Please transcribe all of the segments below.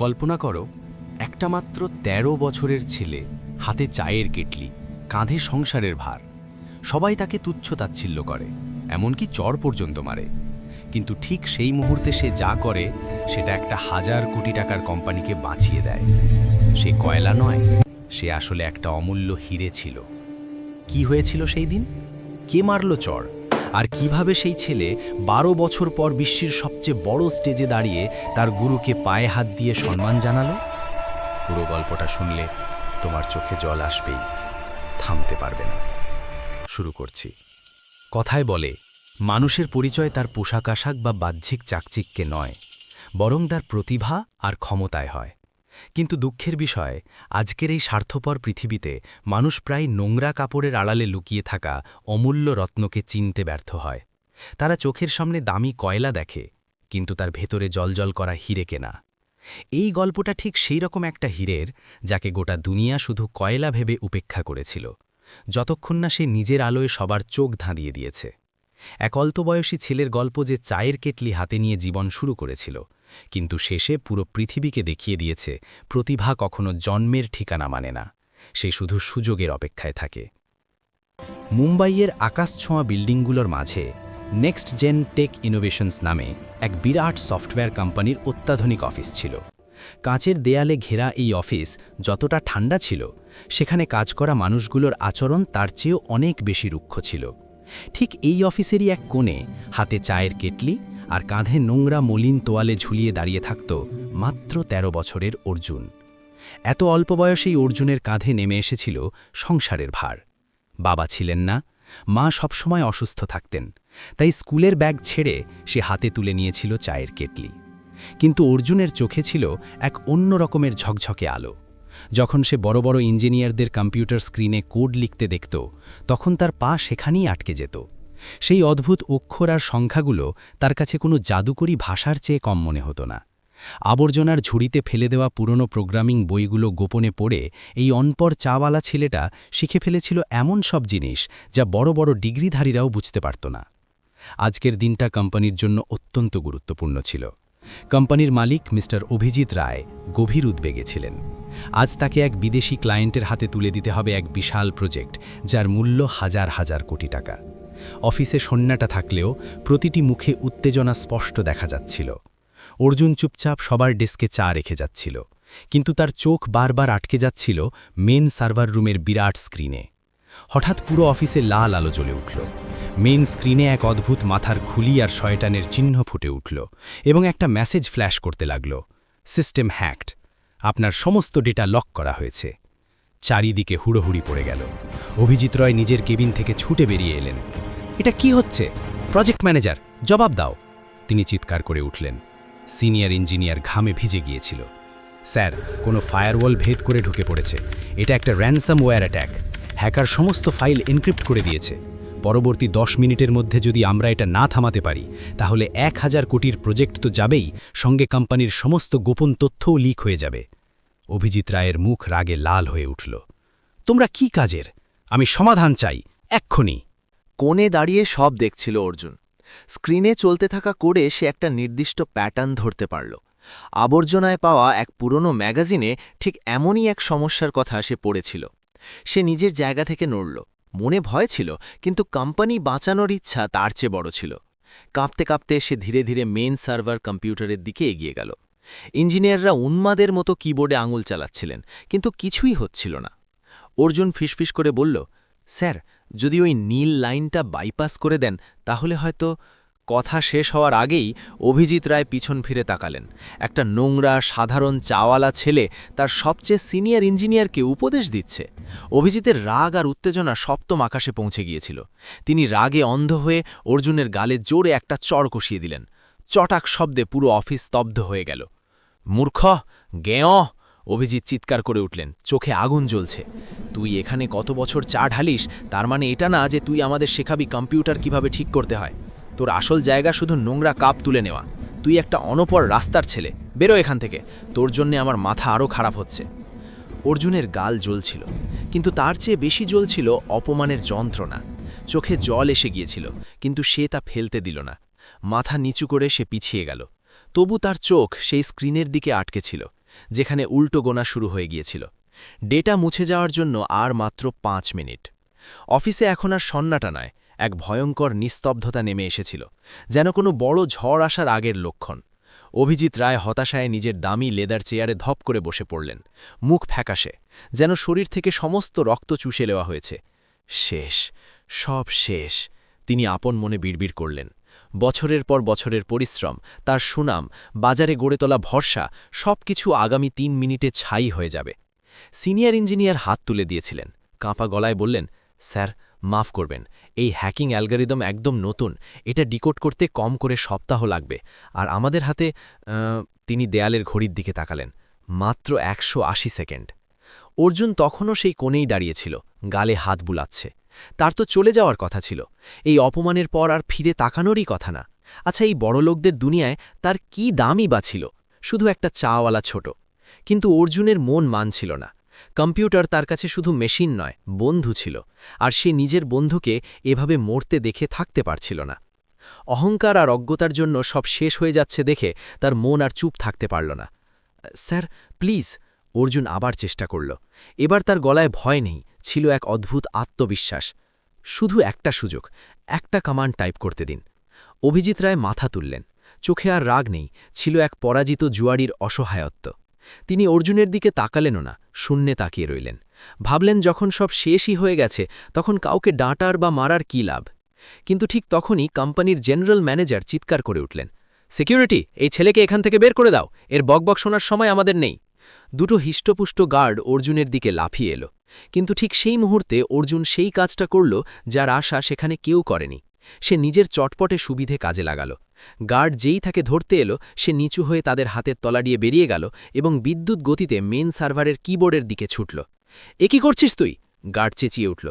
কল্পনা করো, একটা মাত্র ১৩ বছরের ছেলে হাতে চায়ের কেটলি, কাঁধে সংসারের ভার। সবাই তাকে তুচ্ছ তাচ্ছিল্য করে, এমনকি চর পর্যন্ত মারে। কিন্তু ঠিক সেই মুহূর্তে সে যা করে, সেটা একটা হাজার কোটি টাকার কোম্পানিকে বাঁচিয়ে দেয়। সে কয়লা নয়, সে আসলে একটা অমূল্য হিরে ছিল। কি হয়েছিল সেই দিন? কে মারল চর? আর কীভাবে সেই ছেলে বারো বছর পর বিশ্বের সবচেয়ে বড় স্টেজে দাঁড়িয়ে তার গুরুকে পায়ে হাত দিয়ে সম্মান জানালো? পুরো গল্পটা শুনলে তোমার চোখে জল আসবেই, থামতে পারবে না। শুরু করছি। কথায় বলে, মানুষের পরিচয় তার পোশাক আশাক বা বাহ্যিক চাকচিক্যে নয়, বরং তার প্রতিভা আর ক্ষমতায় হয়। কিন্তু দুঃখের বিষয়, আজকের এই স্বার্থপর পৃথিবীতে মানুষ প্রায় নোংরা কাপড়ের আড়ালে লুকিয়ে থাকা অমূল্য রত্নকে চিনতে ব্যর্থ হয়। তারা চোখের সামনে দামি কয়লা দেখে, কিন্তু তার ভেতরে জলজল করা হিরে কেনা। এই গল্পটা ঠিক সেই রকম একটা হীরের, যাকে গোটা দুনিয়া শুধু কয়লা ভেবে উপেক্ষা করেছিল, যতক্ষণ না সে নিজের আলোয় সবার চোখ ধাঁধিয়ে দিয়েছে। এক অল্পবয়সী ছেলের গল্প যে চায়ের কেটলি হাতে নিয়ে জীবন শুরু করেছিল, কিন্তু শেষে পুরো পৃথিবীকে দেখিয়ে দিয়েছে, প্রতিভা কখনো জন্মের ঠিকানা মানে না, সে শুধু সুযোগের অপেক্ষায় থাকে। মুম্বাইয়ের আকাশছোঁয়া বিল্ডিংগুলোর মাঝে নেক্সট জেন টেক ইনোভেশনস নামে এক বিরাট সফটওয়্যার কোম্পানির অত্যাধুনিক অফিস ছিল। কাঁচের দেয়ালে ঘেরা এই অফিস যতটা ঠান্ডা ছিল, সেখানে কাজ করা মানুষগুলোর আচরণ তার চেয়েও অনেক বেশি রুক্ষ ছিল। ঠিক এই অফিসেরই এক কোণে হাতে চায়ের কেটলি আর কাঁধে নোংরা মলিন তোয়ালে ঝুলিয়ে দাঁড়িয়ে থাকত মাত্র ১৩ বছরের অর্জুন। এত অল্প বয়সেই অর্জুনের কাঁধে নেমে এসেছিল সংসারের ভার। বাবা ছিলেন না, মা সবসময় অসুস্থ থাকতেন, তাই স্কুলের ব্যাগ ছেড়ে সে হাতে তুলে নিয়েছিল চায়ের কেটলি। কিন্তু অর্জুনের চোখে ছিল এক অন্য রকমের ঝকঝকে আলো। যখন সে বড় বড় ইঞ্জিনিয়ারদের কম্পিউটার স্ক্রিনে কোড লিখতে দেখত, তখন তার পা সেখানেই আটকে যেত। সেই অদ্ভুত অক্ষর আর সংখ্যাগুলো তার কাছে কোনো জাদুকরী ভাষার চেয়ে কম মনে হতো না। আবর্জনার ঝুড়িতে ফেলে দেওয়া পুরনো প্রোগ্রামিং বইগুলো গোপনে পড়ে এই অনপর চাওয়ালা ছেলেটা শিখে ফেলেছিল এমন সব জিনিস যা বড় বড় ডিগ্রিধারীরাও বুঝতে পারত না। আজকের দিনটা কোম্পানির জন্য অত্যন্ত গুরুত্বপূর্ণ ছিল। কোম্পানির মালিক মিস্টার অভিজিৎ রায় গভীর উদ্বেগে ছিলেন। আজ তাকে এক বিদেশি ক্লায়েন্টের হাতে তুলে দিতে হবে এক বিশাল প্রজেক্ট, যার মূল্য হাজার হাজার কোটি টাকা। অফিসে সন্ন্যাটা থাকলেও প্রতিটি মুখে উত্তেজনা স্পষ্ট দেখা যাচ্ছিল। অর্জুন চুপচাপ সবার ডেস্কে চা রেখে যাচ্ছিল, কিন্তু তার চোখ বারবার আটকে যাচ্ছিল মেন সার্ভার রুমের বিরাট স্ক্রিনে। হঠাৎ পুরো অফিসে লাল আলো জ্বলে উঠল। মেন স্ক্রিনে এক অদ্ভুত মাথার খুলি আর শয়টানের চিহ্ন ফুটে উঠল এবং একটা মেসেজ ফ্ল্যাশ করতে লাগল। System hacked. আপনার সমস্ত ডেটা লক করা হয়েছে। চারিদিকে হুড়োহুড়ি পড়ে গেল। অভিজিৎ রয় নিজের কেবিন থেকে ছুটে বেরিয়ে এলেন। এটা কি হচ্ছে? প্রজেক্ট ম্যানেজার, জবাব দাও। তিনি চিৎকার করে উঠলেন। সিনিয়র ইঞ্জিনিয়ার ঘামে ভিজে গিয়েছিল। স্যার, কোনো ফায়ারওয়াল ভেদ করে ঢুকে পড়েছে। এটা একটা র্যানসাম ওয়্যার অ্যাট্যাক হ্যাকার সমস্ত ফাইল এনক্রিপ্ট করে দিয়েছে। পরবর্তী দশ মিনিটের মধ্যে যদি আমরা এটা না থামাতে পারি, তাহলে এক হাজার কোটির প্রজেক্ট তো যাবেই, সঙ্গে কোম্পানির সমস্ত গোপন তথ্যও লিক হয়ে যাবে। অভিজিৎ রায়ের মুখ রাগে লাল হয়ে উঠল। তোমরা কি কাজের? আমি সমাধান চাই, এক্ষুনি। কোণে দাঁড়িয়ে সব দেখছিল অর্জুন। স্ক্রিনে চলতে থাকা করে সে একটা নির্দিষ্ট প্যাটার্ন ধরতে পারল। আবর্জনায় পাওয়া এক পুরনো ম্যাগাজিনে ঠিক এমনই এক সমস্যার কথা সে পড়েছিল। সে নিজের জায়গা থেকে নড়ল। মনে ভয় ছিল, কিন্তু কোম্পানি বাঁচানোর ইচ্ছা তার চেয়ে বড় ছিল। কাঁপতে কাঁপতে সে ধীরে ধীরে মেন সার্ভার কম্পিউটারের দিকে এগিয়ে গেল। ইঞ্জিনিয়াররা উন্মাদের মতো কিবোর্ডে আঙুল চালাচ্ছিলেন, কিন্তু কিছুই হচ্ছিল না। অর্জুন ফিসফিস করে বলল, স্যার, যদি ওই নীল লাইনটা বাইপাস করে দেন, তাহলে হয়তো কথা শেষ হওয়ার আগেই অভিজিৎ রায় পিছন ফিরে তাকালেন। একটা নোংরা, সাধারণ চাওয়ালা ছেলে তার সবচেয়ে সিনিয়র ইঞ্জিনিয়ারকে উপদেশ দিচ্ছে। অভিজিতের রাগ আর উত্তেজনা সপ্তম আকাশে পৌঁছে গিয়েছিল। তিনি রাগে অন্ধ হয়ে অর্জুনের গালে জোরে একটা চড় কষিয়ে দিলেন। চটাক শব্দে পুরো অফিস স্তব্ধ হয়ে গেল। মূর্খ গেঁয় অভিজিৎ চিৎকার করে উঠলেন। চোখে আগুন জ্বলছে। তুই এখানে কত বছর চা ঢালিস? তার মানে এটা না যে তুই আমাদের শেখাবি কম্পিউটার কীভাবে ঠিক করতে হয়? তোর আসল জায়গা শুধু নোংরা কাপ তুলে নেওয়া। তুই একটা অনপর রাস্তার ছেলে। বেরো এখান থেকে। তোর জন্যে আমার মাথা আরও খারাপ হচ্ছে। অর্জুনের গাল জ্বলছিল, কিন্তু তার চেয়ে বেশি জ্বলছিল অপমানের যন্ত্রণা। চোখে জল এসে গিয়েছিল, কিন্তু সে তা ফেলতে দিল না। মাথা নিচু করে সে পিছিয়ে গেল। তবু তার চোখ সেই স্ক্রিনের দিকে আটকে ছিল, যেখানে উল্টো গোনা শুরু হয়ে গিয়েছিল। ডেটা মুছে যাওয়ার জন্য আর মাত্র পাঁচ মিনিট। অফিসে এখন আর সন্নাটা নয়। এক ভয়ঙ্কর নিস্তব্ধতা নেমে এসেছিল, যেন কোনো বড় ঝড় আসার আগের লক্ষণ। অভিজিৎ রায় হতাশায় নিজের দামি লেদার চেয়ারে ধপ করে বসে পড়লেন। মুখ ফ্যাকাশে, যেন শরীর থেকে সমস্ত রক্ত চুষে নেওয়া হয়েছে। শেষ, সব শেষ, তিনি আপন মনে বিড়বিড় করলেন। বছরের পর বছরের পরিশ্রম, তার সুনাম, বাজারে গড়ে তোলা ভরসা সব কিছু আগামী তিন মিনিটে ছাই হয়ে যাবে। সিনিয়র ইঞ্জিনিয়ার হাত তুলে দিয়েছিলেন। কাঁপা গলায় বললেন, স্যার, মাফ করবেন। এই হ্যাকিং অ্যালগারিদম একদম নতুন। এটা ডিকোড করতে কম করে সপ্তাহ লাগবে। আর আমাদের হাতে তিনি দেয়ালের ঘড়ির দিকে তাকালেন। মাত্র একশো আশি সেকেন্ড। অর্জুন তখনও সেই কোণেই দাঁড়িয়েছিল, গালে হাত বুলাচ্ছে। তার তো চলে যাওয়ার কথা ছিল। এই অপমানের পর আর ফিরে তাকানোরই কথা না। আচ্ছা এই বড়লোকদের দুনিয়ায় তার কি দামই বা ছিল? শুধু একটা চাওয়ালা ছোট। কিন্তু অর্জুনের মন মানছিল না। কম্পিউটার তার কাছে শুধু মেশিন নয়, বন্ধু ছিল, আর সে নিজের বন্ধুকে এভাবে মরতে দেখে থাকতে পারছিল না। অহংকার আর অজ্ঞতার জন্য সব শেষ হয়ে যাচ্ছে দেখে তার মন আর চুপ থাকতে পারল না। স্যার, প্লিজ, অর্জুন আবার চেষ্টা করল। এবার তার গলায় ভয় নেই, ছিল এক অদ্ভুত আত্মবিশ্বাস। শুধু একটা সুযোগ, একটা কমান্ড টাইপ করতে দিন। অভিজিৎ রায় মাথা তুললেন। চোখে আর রাগ নেই, ছিল এক পরাজিত জুয়ারির অসহায়ত্ব। তিনি অর্জুনের দিকে তাকালেনও না, শূন্যে তাকিয়ে রইলেন। ভাবলেন যখন সব শেষই হয়ে গেছে, তখন কাউকে ডাঁটার বা মারার কী লাভ? কিন্তু ঠিক তখনই কোম্পানির জেনারেল ম্যানেজার চিৎকার করে উঠলেন, সিকিউরিটি, এই ছেলেকে এখান থেকে বের করে দাও, এর বকবক শোনার সময় আমাদের নেই। দুটো হিষ্টপুষ্ট গার্ড অর্জুনের দিকে লাফিয়ে এলো, কিন্তু ঠিক সেই মুহূর্তে অর্জুন সেই কাজটা করল যার আশা সেখানে কেউ করেনি। সে নিজের চটপটে সুবিধে কাজে লাগালো। গার্ড যেই তাকে ধরতে এলো, সে নিচু হয়ে তাদের হাতের তলা দিয়ে বেরিয়ে গেল এবং বিদ্যুৎ গতিতে মেন সার্ভারের কিবোর্ডের দিকে ছুটল। এ কি করছিস তুই? গার্ড চেঁচিয়ে উঠল।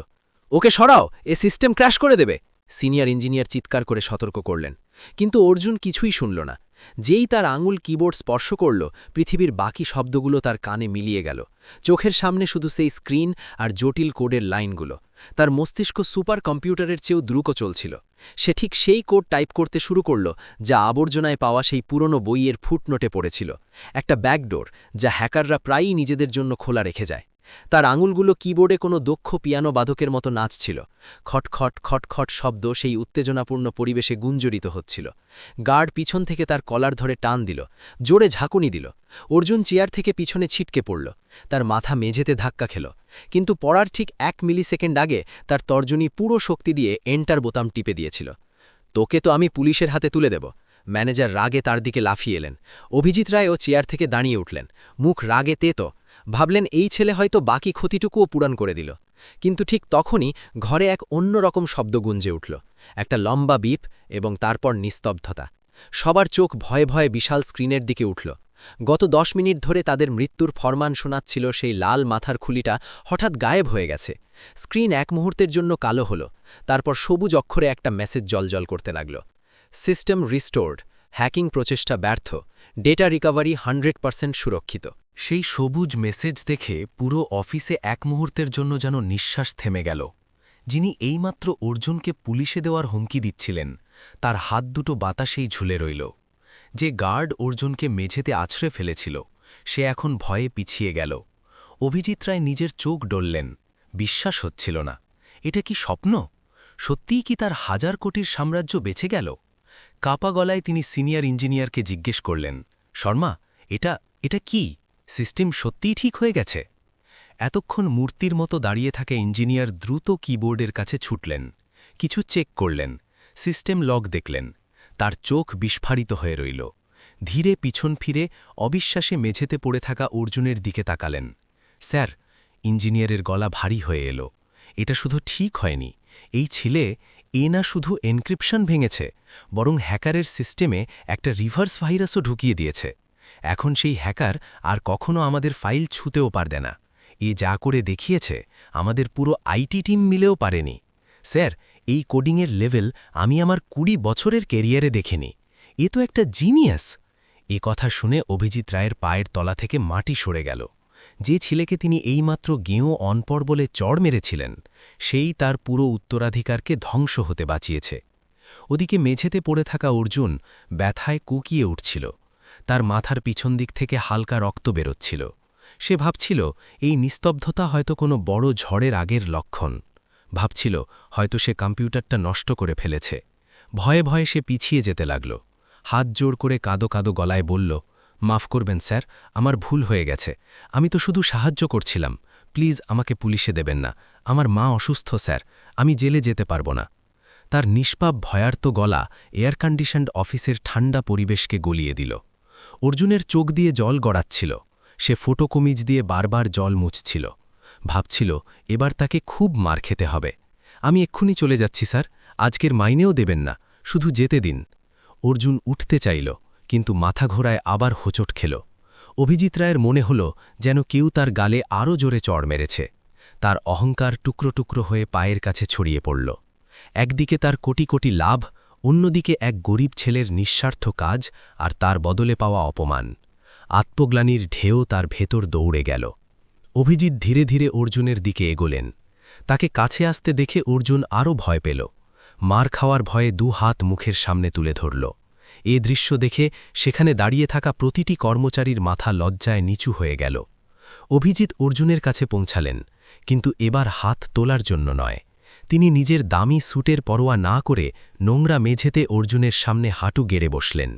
ওকে সরাও, এ সিস্টেম ক্র্যাশ করে দেবে, সিনিয়র ইঞ্জিনিয়ার চিৎকার করে সতর্ক করলেন। কিন্তু অর্জুন কিছুই শুনল না। যেই তার আঙুল কিবোর্ড স্পর্শ করল, পৃথিবীর বাকি শব্দগুলো তার কানে মিলিয়ে গেল। চোখের সামনে শুধু সেই স্ক্রিন আর জটিল কোডের লাইনগুলো। তার মস্তিষ্ক সুপার কম্পিউটারের চেয়েও দ্রুত চলছিল। সে ঠিক সেই কোড টাইপ করতে শুরু করল, যা আবর্জনায় পাওয়া সেই পুরনো বইয়ের ফুটনোটে পড়েছিল। একটা ব্যাকডোর, যা হ্যাকাররা প্রায়ই নিজেদের জন্য খোলা রেখে যায়। তার আঙুলগুলো কিবোর্ডে কোনো দক্ষ পিয়ানো বাদকের মতো নাচছিল। খটখট খটখট শব্দ সেই উত্তেজনাপূর্ণ পরিবেশে গুঞ্জরিত হচ্ছিল। গার্ড পিছন থেকে তার কলার ধরে টান দিল, জোরে ঝাঁকুনি দিল। অর্জুন চেয়ার থেকে পিছনে ছিটকে পড়ল। তার মাথা মেঝেতে ধাক্কা খেল। কিন্তু পড়ার ঠিক এক মিলি সেকেন্ড আগে তার তর্জনী পুরো শক্তি দিয়ে এন্টার বোতাম টিপে দিয়েছিল। তোকে তো আমি পুলিশের হাতে তুলে দেব। ম্যানেজার রাগে তার দিকে লাফিয়ে এলেন। অভিজিৎ রায়ও চেয়ার থেকে দাঁড়িয়ে উঠলেন। মুখ রাগে তেতো। ভাবলেন এই ছেলে হয়তো বাকি ক্ষতিটুকুও পূরণ করে দিল। কিন্তু ঠিক তখনই ঘরে এক অন্য রকম শব্দ গুঞ্জে উঠল। একটা লম্বা বিপ এবং তারপর নিস্তব্ধতা। সবার চোখ ভয়ে ভয়ে বিশাল স্ক্রিনের দিকে উঠল। গত দশ মিনিট ধরে তাদের মৃত্যুর ফরমান শোনাচ্ছিল সেই লাল মাথার খুলিটা হঠাৎ গায়েব হয়ে গেছে। স্ক্রিন এক মুহূর্তের জন্য কালো হলো। তারপর সবুজ অক্ষরে একটা মেসেজ জলজল করতে লাগল। সিস্টেম রিস্টোর্ড, হ্যাকিং প্রচেষ্টা ব্যর্থ, ডেটা রিকভারি হান্ড্রেড সুরক্ষিত। সেই সবুজ মেসেজ দেখে পুরো অফিসে এক মুহূর্তের জন্য যেন নিঃশ্বাস থেমে গেল। যিনি এইমাত্র অর্জুনকে পুলিশে দেওয়ার হুমকি দিচ্ছিলেন, তার হাত দুটো বাতাসেই ঝুলে রইল। যে গার্ড অর্জুনকে মেঝেতে আছড়ে ফেলেছিল, সে এখন ভয়ে পিছিয়ে গেল। অভিজিৎ রায় নিজের চোখ ডললেন, বিশ্বাস হচ্ছিল না। এটা কি স্বপ্ন? সত্যিই কি তার হাজার কোটির সাম্রাজ্য বেঁচে গেল? কাপা গলায় তিনি সিনিয়র ইঞ্জিনিয়ারকে জিজ্ঞেস করলেন, শর্মা, এটা এটা কি? সিস্টেম সত্যিই ঠিক হয়ে গেছে? এতক্ষণ মূর্তির মতো দাঁড়িয়ে থাকা ইঞ্জিনিয়ার দ্রুত কিবোর্ডের কাছে ছুটলেন। কিছু চেক করলেন। সিস্টেম লগ দেখলেন। তার চোখ বিস্ফারিত হয়ে রইল। ধীরে পিছন ফিরে অবিশ্বাসে মেঝেতে পড়ে থাকা অর্জুনের দিকে তাকালেন। স্যার, ইঞ্জিনিয়ারের গলা ভারী হয়ে এলো। এটা শুধু ঠিক হয়নি। এই ছেলে এ না শুধু এনক্রিপশন ভেঙেছে, বরং হ্যাকারের সিস্টেমে একটা রিভার্স ভাইরাসও ঢুকিয়ে দিয়েছে। এখন সেই হ্যাকার আর কখনো আমাদের ফাইল ছুতেও পারবে না। এ যা করে দেখিয়েছে, আমাদের পুরো আইটি টিম মিলেও পারেনি। স্যার, এই কোডিংয়ের লেভেল আমি আমার কুড়ি বছরের কেরিয়ারে দেখিনি। এ তো একটা জিনিয়াস। এ কথা শুনে অভিজিৎ রায়ের পায়ের তলা থেকে মাটি সরে গেল। যে ছেলেকে তিনি এইমাত্র গেঁয়ো অনপর বলে চড় মেরেছিলেন, সেই তার পুরো উত্তরাধিকারকে ধ্বংস হতে বাঁচিয়েছে। ওদিকে মেঝেতে পড়ে থাকা অর্জুন ব্যথায় কুকিয়ে উঠছিল। তার মাথার পিছন দিক থেকে হালকা রক্ত বেরোচ্ছিল। সে ভাবছিল, এই নিস্তব্ধতা হয়তো কোনো বড় ঝড়ের আগের লক্ষণ। ভাবছিল, হয়তো সে কম্পিউটারটা নষ্ট করে ফেলেছে। ভয়ে ভয়ে সে পিছিয়ে যেতে লাগল। হাত জোর করে কাদো কাদো গলায় বলল, মাফ করবেন স্যার, আমার ভুল হয়ে গেছে। আমি তো শুধু সাহায্য করছিলাম। প্লিজ আমাকে পুলিশে দেবেন না। আমার মা অসুস্থ, স্যার। আমি জেলে যেতে পারব না। তার নিষ্পাপ, ভয়ার্ত গলা এয়ার কন্ডিশনড অফিসের ঠান্ডা পরিবেশকে গলিয়ে দিল। অর্জুনের চোখ দিয়ে জল গড়াচ্ছিল। সে ফোটো কমিজ দিয়ে বারবার জল মুছছিল। ভাবছিল, এবার তাকে খুব মার খেতে হবে। আমি এক্ষুনি চলে যাচ্ছি, স্যার। আজকের মাইনেও দেবেন না। শুধু যেতে দিন। অর্জুন উঠতে চাইল, কিন্তু মাথা ঘোরায় আবার হোঁচট খেল। অভিজিৎ রায়ের মনে হল যেন কেউ তার গালে আরও জোরে চড় মেরেছে। তার অহংকার টুকরো টুকরো হয়ে পায়ের কাছে ছড়িয়ে পড়ল। একদিকে তার কোটি কোটি লাভ অন্যদিকে এক গরিব ছেলের নিঃস্বার্থ কাজ আর তার বদলে পাওয়া অপমান। আত্মগ্লানির ঢেউ তার ভেতর দৌড়ে গেল। অভিজিৎ ধীরে ধীরে অর্জুনের দিকে এগোলেন। তাকে কাছে আসতে দেখে অর্জুন আরও ভয় পেল। মার খাওয়ার ভয়ে দু হাত মুখের সামনে তুলে ধরল। এ দৃশ্য দেখে সেখানে দাঁড়িয়ে থাকা প্রতিটি কর্মচারীর মাথা লজ্জায় নিচু হয়ে গেল। অভিজিৎ অর্জুনের কাছে পৌঁছালেন, কিন্তু এবার হাত তোলার জন্য নয়। তিনি নিজের দামি স্যুটের পরোয়া না করে নোংরা মেঝেতে অর্জুনের সামনে হাঁটু গেড়ে বসলেন।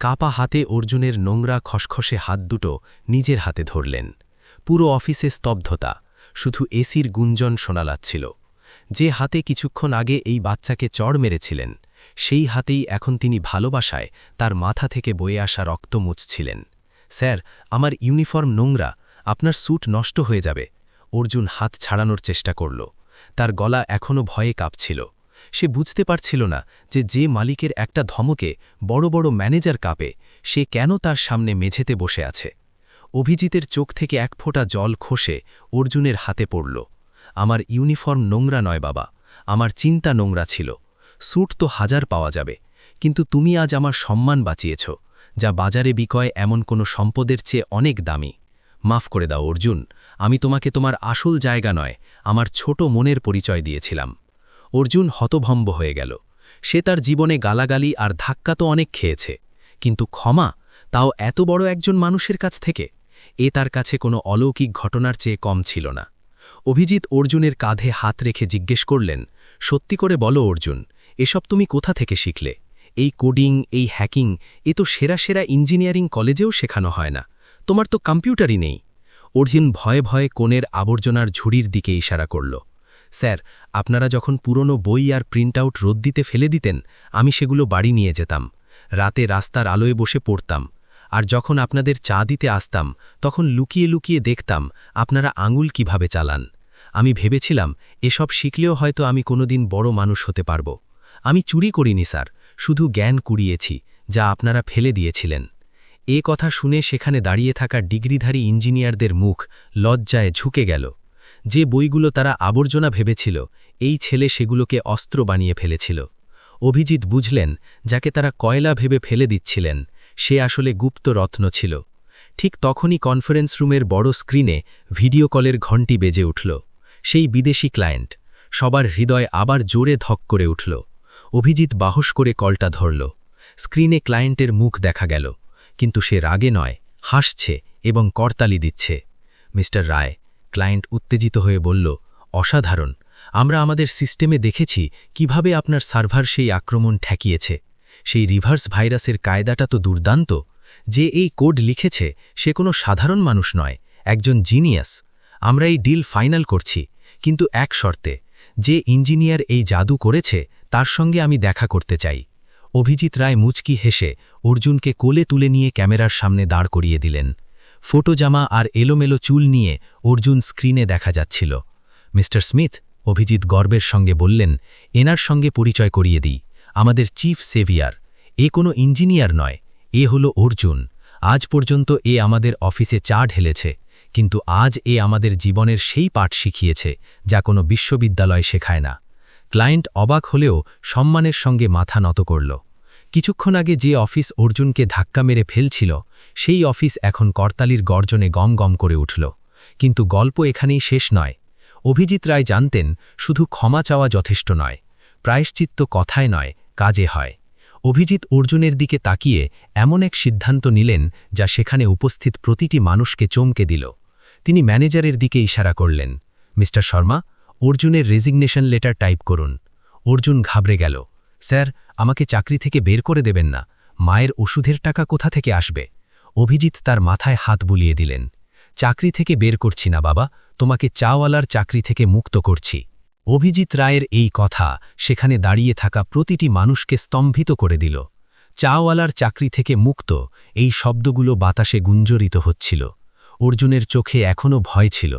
কাপা হাতে অর্জুনের নোংরা খসখসে হাত দুটো নিজের হাতে ধরলেন। পুরো অফিসে স্তব্ধতা, শুধু এসির গুঞ্জন শোনালাচ্ছিল যে হাতে কিছুক্ষণ আগে এই বাচ্চাকে চড় মেরেছিলেন, সেই হাতেই এখন তিনি ভালোবাসায় তার মাথা থেকে বয়ে আসা রক্ত মুছছিলেন। স্যার, আমার ইউনিফর্ম নোংরা, আপনার স্যুট নষ্ট হয়ে যাবে, অর্জুন হাত ছাড়ানোর চেষ্টা করল। তার গলা এখনও ভয়ে কাঁপছিল। সে বুঝতে পারছিল না যে যে মালিকের একটা ধমকে বড় বড় ম্যানেজার কাঁপে, সে কেন তার সামনে মেঝেতে বসে আছে। অভিজিতের চোখ থেকে এক ফোঁটা জল খসে অর্জুনের হাতে পড়ল। আমার ইউনিফর্ম নোংরা নয় বাবা, আমার চিন্তা নোংরা ছিল। স্যুট তো হাজার পাওয়া যাবে, কিন্তু তুমি আজ আমার সম্মান বাঁচিয়েছ, যা বাজারে বিকয় এমন কোনো সম্পদের চেয়ে অনেক দামি। মাফ করে দাও, অর্জুন। আমি তোমাকে তোমার আসল জায়গা নয়, আমার ছোট মনের পরিচয় দিয়েছিলাম। অর্জুন হতভম্ব হয়ে গেল। সে তার জীবনে গালাগালি আর ধাক্কা তো অনেক খেয়েছে। কিন্তু ক্ষমা? তাও এত বড় একজন মানুষের কাছ থেকে? এ তার কাছে কোনো অলৌকিক ঘটনার চেয়ে কম ছিল না। অভিজিৎ অর্জুনের কাঁধে হাত রেখে জিজ্ঞেস করলেন, সত্যি করে বলো অর্জুন, এসব তুমি কোথা থেকে শিখলে? এই কোডিং, এই হ্যাকিং, এ তো সেরা সেরা ইঞ্জিনিয়ারিং কলেজেও শেখানো হয় না। তোমার তো কম্পিউটারই নেই। অর্জুন ভয়ে ভয়ে কোণের আবর্জনার ঝুড়ির দিকে ইশারা করল। স্যার, আপনারা যখন পুরনো বই আর প্রিন্টআউট রোদ দিতে ফেলে দিতেন, আমি সেগুলো বাড়ি নিয়ে যেতাম। রাতে রাস্তার আলোয় বসে পড়তাম। আর যখন আপনাদের চা দিতে আসতাম, তখন লুকিয়ে লুকিয়ে দেখতাম, আপনারা আঙুল কীভাবে চালান। আমি ভেবেছিলাম, এসব শিখলেও হয়তো আমি কোনোদিন বড় মানুষ হতে পারব। আমি চুরি করিনি, স্যার। শুধু জ্ঞান কুড়িয়েছি, যা আপনারা ফেলে দিয়েছিলেন। এ কথা শুনে সেখানে দাঁড়িয়ে থাকা ডিগ্রিধারী ইঞ্জিনিয়ারদের মুখ লজ্জায় ঝুঁকে গেল। যে বইগুলো তারা আবর্জনা ভেবেছিল, এই ছেলে সেগুলোকে অস্ত্র বানিয়ে ফেলেছিল। অভিজিৎ বুঝলেন, যাকে তারা কয়লা ভেবে ফেলে দিচ্ছিলেন, সে আসলে গুপ্ত রত্ন ছিল। ঠিক তখনই কনফারেন্স রুমের বড় স্ক্রিনে ভিডিও কলের ঘণ্টি বেজে উঠল। সেই বিদেশি ক্লায়েন্ট, সবার হৃদয় আবার জোরে ধক করে উঠল। অভিজিৎ বাহস করে কলটা ধরল। স্ক্রিনে ক্লায়েন্টের মুখ দেখা গেল। কিন্তু সে রাগে নয়, হাসছে এবং করতালি দিচ্ছে। মিস্টার রায় ক্লায়েন্ট উত্তেজিত হয়ে বলল, অসাধারণ, আমরা আমাদের সিস্টেমে দেখেছি কীভাবে আপনার সার্ভার সেই আক্রমণ ঠেকিয়েছে। সেই রিভার্স ভাইরাসের কায়দাটা তো দুর্দান্ত। যে এই কোড লিখেছে, সে কোনো সাধারণ মানুষ নয়, একজন জিনিয়াস। আমরা এই ডিল ফাইনাল করছি, কিন্তু এক শর্তে, যে ইঞ্জিনিয়ার এই জাদু করেছে, তার সঙ্গে আমি দেখা করতে চাই। অভিজিৎ রায় মুচকি হেসে অর্জুনকে কোলে তুলে নিয়ে ক্যামেরার সামনে দাঁড় করিয়ে দিলেন। ফোটো জামা আর এলোমেলো চুল নিয়ে অর্জুন স্ক্রিনে দেখা যাচ্ছিল। মিস্টার স্মিথ, অভিজিৎ গর্বের সঙ্গে বললেন, এনার সঙ্গে পরিচয় করিয়ে দিই। আমাদের চিফ সেভিয়ার। এ কোনো ইঞ্জিনিয়ার নয়, এ হলো অর্জুন। আজ পর্যন্ত এ আমাদের অফিসে চা ঢেলেছে, কিন্তু আজ এ আমাদের জীবনের সেই পাঠ শিখিয়েছে, যা কোনো বিশ্ববিদ্যালয় শেখায় না। ক্লায়েন্ট অবাক হলেও সম্মানের সঙ্গে মাথা নত করল। কিছুক্ষণ আগে যে অফিস অর্জুনকে ধাক্কা মেরে ফেলছিল, সেই অফিস এখন করতালির গর্জনে গম গম করে উঠল। কিন্তু গল্প এখানেই শেষ নয়। অভিজিৎ রায় জানতেন, শুধু ক্ষমা চাওয়া যথেষ্ট নয়, প্রায়শ্চিত্ত কথায় নয়, কাজে হয়। অভিজিৎ অর্জুনের দিকে তাকিয়ে এমন এক সিদ্ধান্ত নিলেন, যা সেখানে উপস্থিত প্রতিটি মানুষকে চমকে দিল। তিনি ম্যানেজারের দিকে ইশারা করলেন, মিস্টার শর্মা অর্জুনের রেজিগনেশন লেটার টাইপ করুন। অর্জুন ঘাবড়ে গেল। স্যার, আমাকে চাকরি থেকে বের করে দেবেন না। মায়ের ওষুধের টাকা কোথা থেকে আসবে? অভিজিৎ তার মাথায় হাত বুলিয়ে দিলেন। চাকরি থেকে বের করছি না, বাবা। তোমাকে চাওয়ালার চাকরি থেকে মুক্ত করছি। অভিজিৎ রায়ের এই কথা সেখানে দাঁড়িয়ে থাকা প্রতিটি মানুষকে স্তম্ভিত করে দিল। চাওয়ালার চাকরি থেকে মুক্ত এই শব্দগুলো বাতাসে গুঞ্জরিত হচ্ছিল। অর্জুনের চোখে এখনও ভয় ছিল।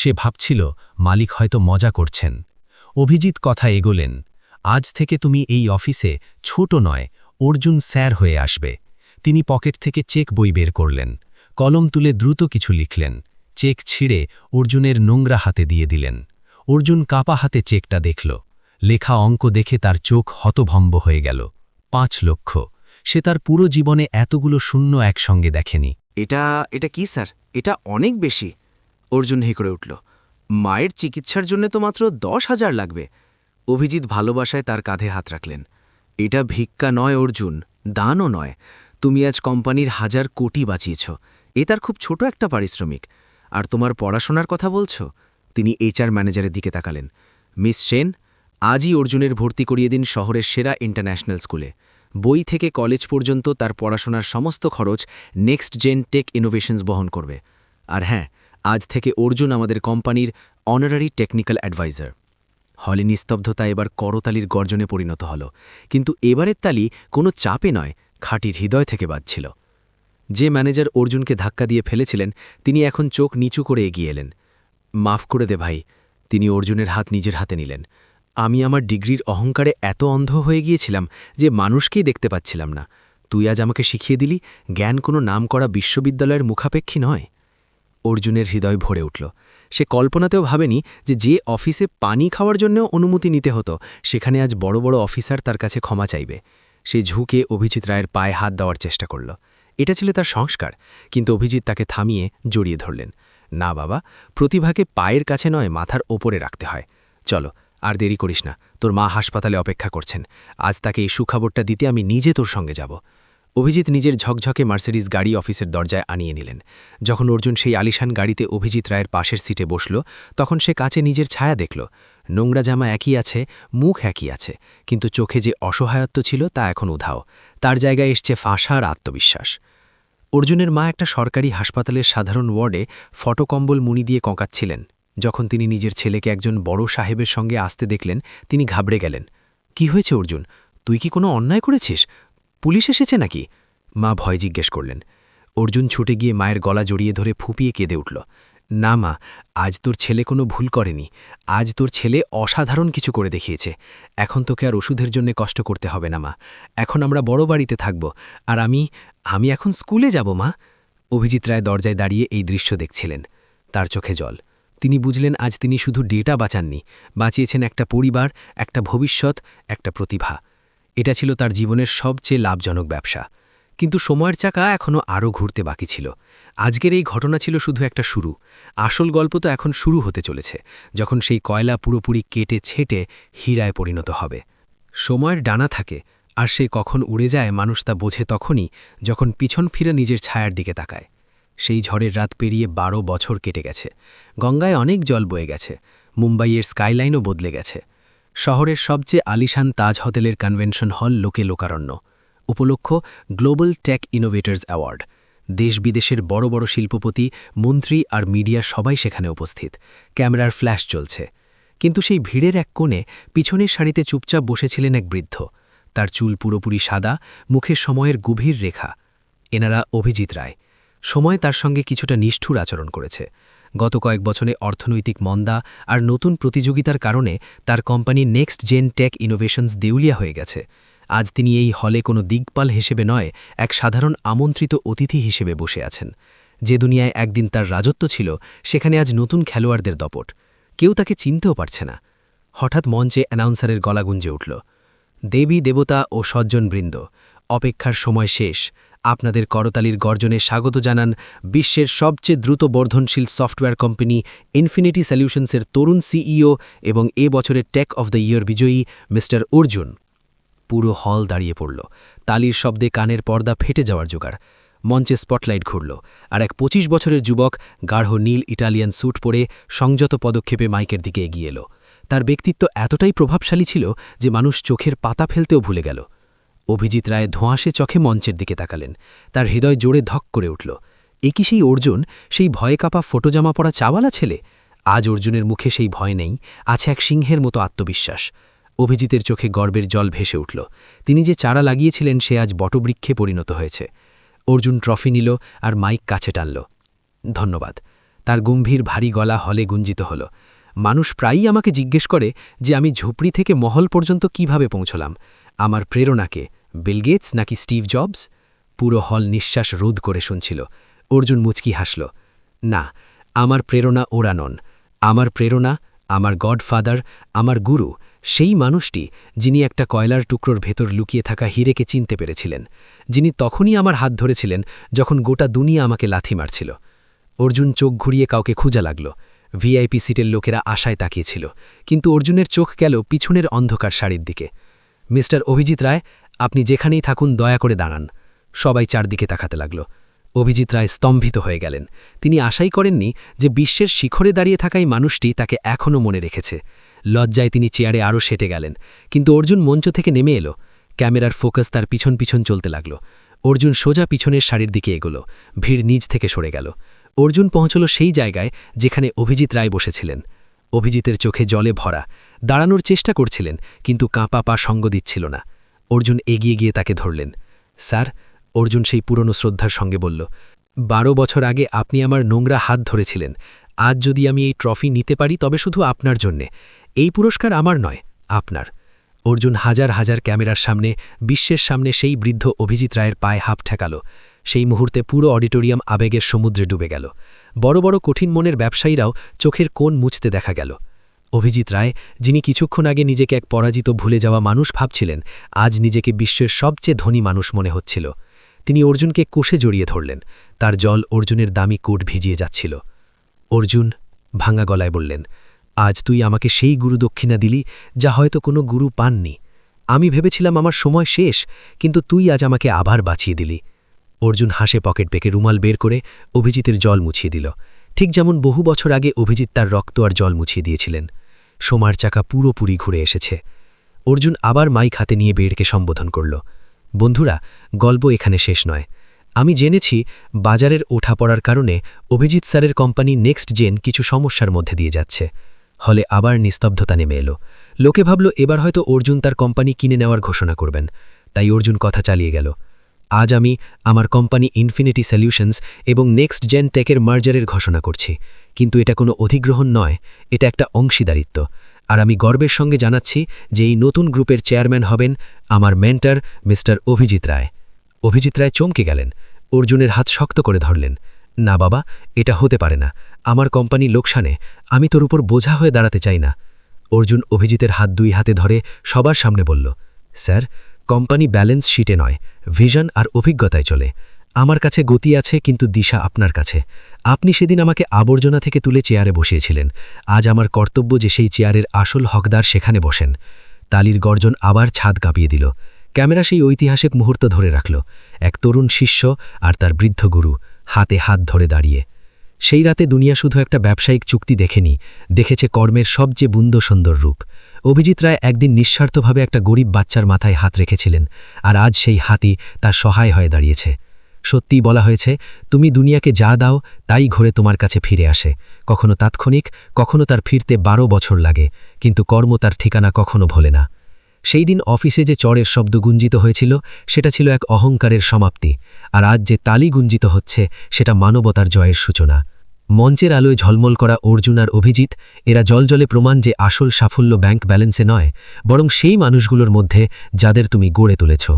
সে ভাবছিল, মালিক হয়তো মজা করছেন। অভিজিৎ কথা এগোলেন, আজ থেকে তুমি এই অফিসে ছোট নয়, অর্জুন স্যার হয়ে আসবে। তিনি পকেট থেকে চেক বই বের করলেন, কলম তুলে দ্রুত কিছু লিখলেন, চেক ছিঁড়ে অর্জুনের নোংরা হাতে দিয়ে দিলেন। অর্জুন কাপা হাতে চেকটা দেখল, লেখা অঙ্ক দেখে তার চোখ হতভম্ব হয়ে গেল, পাঁচ লক্ষ, সে তার পুরো জীবনে এতগুলো শূন্য একসঙ্গে দেখেনি। এটা এটা কি স্যার? এটা অনেক বেশি। অর্জুন হে করে উঠল। মায়ের চিকিৎসার জন্য তো মাত্র দশ হাজার লাগবে। অভিজিৎ ভালোবাসায় তার কাঁধে হাত রাখলেন। এটা ভিক্ষা নয় অর্জুন, দানও নয়। তুমি আজ কোম্পানির হাজার কোটি বাঁচিয়েছ। এ তার খুব ছোট একটা পারিশ্রমিক। আর তোমার পড়াশোনার কথা বলছো? তিনি এইচআর ম্যানেজারের দিকে তাকালেন। মিস সেন, আজই অর্জুনের ভর্তি করিয়ে দিন শহরের সেরা ইন্টারন্যাশনাল স্কুলে। বই থেকে কলেজ পর্যন্ত তার পড়াশোনার সমস্ত খরচ নেক্সট জেন টেক ইনোভেশনস বহন করবে। আর হ্যাঁ আজ থেকে অর্জুন আমাদের কোম্পানির অনারারি টেকনিক্যাল অ্যাডভাইজার হলে নিস্তব্ধতা এবার করতালির গর্জনে পরিণত হল, কিন্তু এবারের তালি কোনো চাপে নয় খাঁটির হৃদয় থেকে বাজছিল। যে ম্যানেজার অর্জুনকে ধাক্কা দিয়ে ফেলেছিলেন, তিনি এখন চোখ নিচু করে এগিয়ে এলেন। মাফ করে দে ভাই, তিনি অর্জুনের হাত নিজের হাতে নিলেন। আমি আমার ডিগ্রির অহংকারে এত অন্ধ হয়ে গিয়েছিলাম যে মানুষকেই দেখতে পাচ্ছিলাম না। তুই আজ আমাকে শিখিয়ে দিলি, জ্ঞান কোনো নাম করা বিশ্ববিদ্যালয়ের মুখাপেক্ষী নয়। অর্জুনের হৃদয় ভরে উঠল। সে কল্পনাতেও ভাবেনি যে যে অফিসে পানি খাওয়ার জন্যও অনুমতি নিতে হতো, সেখানে আজ বড় বড় অফিসার তার কাছে ক্ষমা চাইবে। সে ঝুঁকে অভিজিৎ রায়ের পায়ে হাত দেওয়ার চেষ্টা করল। এটা ছিল তার সংস্কার, কিন্তু অভিজিৎ তাকে থামিয়ে জড়িয়ে ধরলেন। না বাবা, প্রতিভাকে পায়ের কাছে নয়, মাথার ওপরে রাখতে হয়। চলো, আর দেরি করিস না, তোর মা হাসপাতালে অপেক্ষা করছেন। আজ তাকে এই সুখবরটা দিতে আমি নিজে তোর সঙ্গে যাব। অভিজিৎ নিজের ঝকঝকে মার্সিডিস গাড়ি অফিসের দরজায় আনিয়ে নিলেন। যখন অর্জুন সেই আলিশান গাড়িতে অভিজিৎ রায়ের পাশের সিটে বসল, তখন সে কাছে নিজের ছায়া দেখল। নোংরা জামা একই আছে, মুখ একই আছে, কিন্তু চোখে যে অসহায়ত্ব ছিল তা এখন উধাও। তার জায়গায় এসছে ফাঁসা আর আত্মবিশ্বাস। অর্জুনের মা একটা সরকারি হাসপাতালের সাধারণ ওয়ার্ডে ফটোকম্বল মুনি দিয়ে কঁকাচ্ছিলেন। যখন তিনি নিজের ছেলেকে একজন বড় সাহেবের সঙ্গে আসতে দেখলেন, তিনি ঘাবড়ে গেলেন। কি হয়েছে অর্জুন? তুই কি কোনো অন্যায় করেছিস? পুলিশ এসেছে নাকি? মা ভয় জিজ্ঞেস করলেন। অর্জুন ছুটে গিয়ে মায়ের গলা জড়িয়ে ধরে ফুপিয়ে কেঁদে উঠল। না মা, আজ তোর ছেলে কোনো ভুল করেনি। আজ তোর ছেলে অসাধারণ কিছু করে দেখিয়েছে। এখন তোকে আর ওষুধের জন্য কষ্ট করতে হবে না মা। এখন আমরা বড় বাড়িতে থাকব। আর আমি আমি এখন স্কুলে যাব মা। অভিজিৎ রায় দরজায় দাঁড়িয়ে এই দৃশ্য দেখছিলেন। তার চোখে জল। তিনি বুঝলেন আজ তিনি শুধু ডেটা বাঁচাননি। বাঁচিয়েছেন একটা পরিবার, একটা ভবিষ্যৎ, একটা প্রতিভা। এটা ছিল তার জীবনের সবচেয়ে লাভজনক ব্যবসা। কিন্তু সময়ের চাকা এখনও আরও ঘুরতে বাকি ছিল। আজকের এই ঘটনা ছিল শুধু একটা শুরু। আসল গল্প তো এখন শুরু হতে চলেছে, যখন সেই কয়লা পুরোপুরি কেটে ছেটে হীরায় পরিণত হবে। সময়ের ডানা থাকে, আর সে কখন উড়ে যায় মানুষ তা বোঝে তখনই, যখন পিছন ফিরে নিজের ছায়ার দিকে তাকায়। সেই ঝড়ের রাত পেরিয়ে বারো বছর কেটে গেছে। গঙ্গায় অনেক জল বয়ে গেছে। মুম্বাইয়ের স্কাইলাইনও বদলে গেছে। শহরের সবচেয়ে আলিশান তাজ হোটেলের কনভেনশন হল লোকে লোকারণ্য। উপলক্ষ গ্লোবাল টেক ইনোভেটর্স অ্যাওয়ার্ড। দেশ বিদেশের বড় বড় শিল্পপতি, মন্ত্রী আর মিডিয়া সবাই সেখানে উপস্থিত। ক্যামেরার ফ্ল্যাশ চলছে। কিন্তু সেই ভিড়ের এক কোণে পিছনের সারিতে চুপচাপ বসেছিলেন এক বৃদ্ধ। তার চুল পুরোপুরি সাদা, মুখে সময়ের গভীর রেখা। এনারা অভিজিৎ রায়। সময় তার সঙ্গে কিছুটা নিষ্ঠুর আচরণ করেছে। গত কয়েক বছরে অর্থনৈতিক মন্দা আর নতুন প্রতিযোগিতার কারণে তার company next gen tech innovations দেউলিয়া হয়ে গেছে। আজ তিনি এই হলে কোনো দিগপাল হিসেবে নয়, এক সাধারণ আমন্ত্রিত অতিথি হিসেবে বসে আছেন। যে দুনিয়ায় একদিন তার রাজত্ব ছিল, সেখানে আজ নতুন খেলোয়াড়দের দপট। কেউ তাকে চিনতেও পারছে না। হঠাৎ মঞ্চে অ্যানাউন্সারের গলা গুঞ্জে উঠল। দেবী, দেবতা ও সজ্জনবৃন্দ, অপেক্ষার সময় শেষ। আপনাদের করতালির গর্জনে স্বাগত জানান বিশ্বের সবচেয়ে দ্রুত বর্ধনশীল সফটওয়্যার কোম্পানি ইনফিনিটি সলিউশনসের তরুণ সিইও এবং এ বছরের টেক অফ দ্য ইয়ার বিজয়ী মিস্টার অর্জুন। পুরো হল দাঁড়িয়ে পড়ল। তালির শব্দে কানের পর্দা ফেটে যাওয়ার জোগাড়। মঞ্চে স্পটলাইট ঘুরল আর এক পঁচিশ বছরের যুবক গাঢ় নীল ইটালিয়ান স্যুট পরে সংযত পদক্ষেপে মাইকের দিকে এগিয়ে এলো। তার ব্যক্তিত্ব এতটাই প্রভাবশালী ছিল যে মানুষ চোখের পাতা ফেলতেও ভুলে গেল। অভিজিৎ রায় ধোঁয়াশে চোখে মঞ্চের দিকে তাকালেন। তার হৃদয় জোরে ধক করে উঠল। এ কি সেই অর্জুন? সেই ভয়ে কাপা ফোটোজামা পরা চাওয়ালা ছেলে? আজ অর্জুনের মুখে সেই ভয় নেই, আছে এক সিংহের মতো আত্মবিশ্বাস। অভিজিতের চোখে গর্বের জল ভেসে উঠল। তিনি যে চারা লাগিয়েছিলেন, সে আজ বটবৃক্ষে পরিণত হয়েছে। অর্জুন ট্রফি নিল আর মাইক কাছে টানল। ধন্যবাদ। তার গম্ভীর, ভারী গলা হলে গুঞ্জিত হল। মানুষ প্রায়ই আমাকে জিজ্ঞেস করে যে আমি ঝুপড়ি থেকে মহল পর্যন্ত কীভাবে পৌঁছলাম? আমার প্রেরণাকে বিলগেটস নাকি স্টিভ জবস? পুরো হল নিঃশ্বাস রোধ করে শুনছিল। অর্জুন মুচকি হাসল, না, আমার প্রেরণা ওরা নন আমার প্রেরণা, আমার গডফাদার, আমার গুরু, সেই মানুষটি যিনি একটা কয়লার টুকরোর ভেতর লুকিয়ে থাকা হিরেকে চিনতে পেরেছিলেন, যিনি তখনই আমার হাত ধরেছিলেন যখন গোটা দুনিয়া আমাকে লাথি মারছিল। অর্জুন চোখ ঘুরিয়ে কাউকে খুঁজা লাগল। ভিআইপি সিটের লোকেরা আশায় তাকিয়েছিল কিন্তু অর্জুনের চোখ গেল পিছনের অন্ধকার শাড়ির দিকে। মিস্টার অভিজিৎ রায় আপনি যেখানেই থাকুন, দয়া করে দাঁড়ান। সবাই চারদিকে তাকাতে লাগল। অভিজিৎ রায় স্তম্ভিত হয়ে গেলেন। তিনি আশাই করেননি যে বিশ্বের শিখরে দাঁড়িয়ে থাকাই মানুষটি তাকে এখনও মনে রেখেছে। লজ্জায় তিনি চেয়ারে আরও সেটে গেলেন। কিন্তু অর্জুন মঞ্চ থেকে নেমে এলো। ক্যামেরার ফোকাস তার পিছন পিছন চলতে লাগল। অর্জুন সোজা পিছনের শাড়ির দিকে এগোলো। ভিড় নিজ থেকে সরে গেল। অর্জুন পৌঁছল সেই জায়গায় যেখানে অভিজিৎ রায় বসেছিলেন। অভিজিতের চোখে জলে ভরা। দাঁড়ানোর চেষ্টা করছিলেন, কিন্তু কাঁপা পা সঙ্গ দিচ্ছিল না। অর্জুন এগিয়ে গিয়ে তাকে ধরলেন। স্যার, অর্জুন সেই পুরনো শ্রদ্ধার সঙ্গে বলল, বারো বছর আগে আপনি আমার নোংরা হাত ধরেছিলেন। আজ যদি আমি এই ট্রফি নিতে পারি, তবে শুধু আপনার জন্যে। এই পুরস্কার আমার নয়, আপনার। অর্জুন হাজার হাজার ক্যামেরার সামনে, বিশ্বের সামনে সেই বৃদ্ধ অভিজিৎ রায়ের পায়ে হাফ ঠেকাল। সেই মুহূর্তে পুরো অডিটোরিয়াম আবেগের সমুদ্রে ডুবে গেল। বড় বড় কঠিন মনের ব্যবসায়ীরাও চোখের কোণ মুছতে দেখা গেল। অভিজিৎ রায়, যিনি কিছুক্ষণ আগে নিজেকে এক পরাজিত ভুলে যাওয়া মানুষ ভাবছিলেন, আজ নিজেকে বিশ্বের সবচেয়ে ধনী মানুষ মনে হচ্ছিল। তিনি অর্জুনকে কোষে জড়িয়ে ধরলেন। তার জল অর্জুনের দামি কোট ভিজিয়ে যাচ্ছিল। অর্জুন, ভাঙা গলায় বললেন, আজ তুই আমাকে সেই গুরু দক্ষিণা দিলি যা হয়তো কোনো গুরু পাননি। আমি ভেবেছিলাম আমার সময় শেষ, কিন্তু তুই আজ আমাকে আবার বাঁচিয়ে দিলি। অর্জুন হাসে পকেট পেকে রুমাল বের করে অভিজিতের জল মুছিয়ে দিল। ঠিক যেমন বহু বছর আগে অভিজিৎ তার রক্ত আর জল মুছিয়ে দিয়েছিলেন। সোমার চাকা পুরোপুরি ঘুরে এসেছে। অর্জুন আবার মাইক হাতে নিয়ে বেড়কে সম্বোধন করল, বন্ধুরা, গল্প এখানে শেষ নয়। আমি জেনেছি বাজারের ওঠা পড়ার কারণে অভিজিৎ স্যারের কোম্পানি নেক্সট জেন কিছু সমস্যার মধ্যে দিয়ে যাচ্ছে। হলে আবার নিস্তব্ধতা নেমে এলো। লোকে ভাবল, এবার হয়তো অর্জুন তার কোম্পানি কিনে নেওয়ার ঘোষণা করবেন। তাই অর্জুন কথা চালিয়ে গেল, আজ আমি আমার কোম্পানি ইনফিনিটি সলিউশনস এবং নেক্সট জেন টেকের মার্জারের ঘোষণা করছি। কিন্তু এটা কোনো অধিগ্রহণ নয়, এটা একটা অংশীদারিত্ব। আর আমি গর্বের সঙ্গে জানাচ্ছি যে এই নতুন গ্রুপের চেয়ারম্যান হবেন আমার মেন্টার মিস্টার অভিজিৎ রায়। অভিজিৎ রায় চমকে গেলেন, অর্জুনের হাত শক্ত করে ধরলেন। না বাবা, এটা হতে পারে না, আমার কোম্পানি লোকসানে, আমি তোর উপর বোঝা হয়ে দাঁড়াতে চাই না। অর্জুন অভিজিতের হাত দুই হাতে ধরে সবার সামনে বলল, স্যার, কোম্পানি ব্যালেন্স শিটে নয়, ভিশন আর অভিজ্ঞতায় চলে। আমার কাছে গতি আছে, কিন্তু দিশা আপনার কাছে। আপনি সেদিন আমাকে আবর্জনা থেকে তুলে চেয়ারে বসিয়েছিলেন। আজ আমার কর্তব্য যে সেই চেয়ারের আসল হকদার সেখানে বসেন। তালির গর্জন আবার ছাদ কাঁপিয়ে দিল। ক্যামেরা সেই ঐতিহাসিক মুহূর্ত ধরে রাখল। এক তরুণ শিষ্য আর তার বৃদ্ধ গুরু হাতে হাত ধরে দাঁড়িয়ে। সেই রাতে দুনিয়া শুধু একটা ব্যবসায়িক চুক্তি দেখেনি, দেখেছে কর্মের সবচেয়ে বুন্দ সুন্দর রূপ। অভিজিৎ রায় একদিন নিঃস্বার্থভাবে একটা গরিব বাচ্চার মাথায় হাত রেখেছিলেন, আর আজ সেই হাতি তার সহায় হয়ে দাঁড়িয়েছে। সত্যিই বলা হয়েছে, তুমি দুনিয়াকে যা দাও, তাই ঘরে তোমার কাছে ফিরে আসে। কখনো তাৎক্ষণিক, কখনো তার ফিরতে বারো বছর লাগে, কিন্তু কর্ম তার ঠিকানা কখনো ভোলে না। সেই দিন অফিসে যে চরের শব্দ গুঞ্জিত হয়েছিল, সেটা ছিল এক অহংকারের সমাপ্তি, আর আজ যে তালি গুঞ্জিত হচ্ছে, সেটা মানবতার জয়ের সূচনা। মঞ্চের আলোয় ঝলমল করা অর্জুন আর অভিজিৎ, এরা জলজলে প্রমাণ যে আসল সাফল্য ব্যাংক ব্যালেন্সে নয়, বরং সেই মানুষগুলোর মধ্যে যাদের তুমি গড়ে তুলেছ।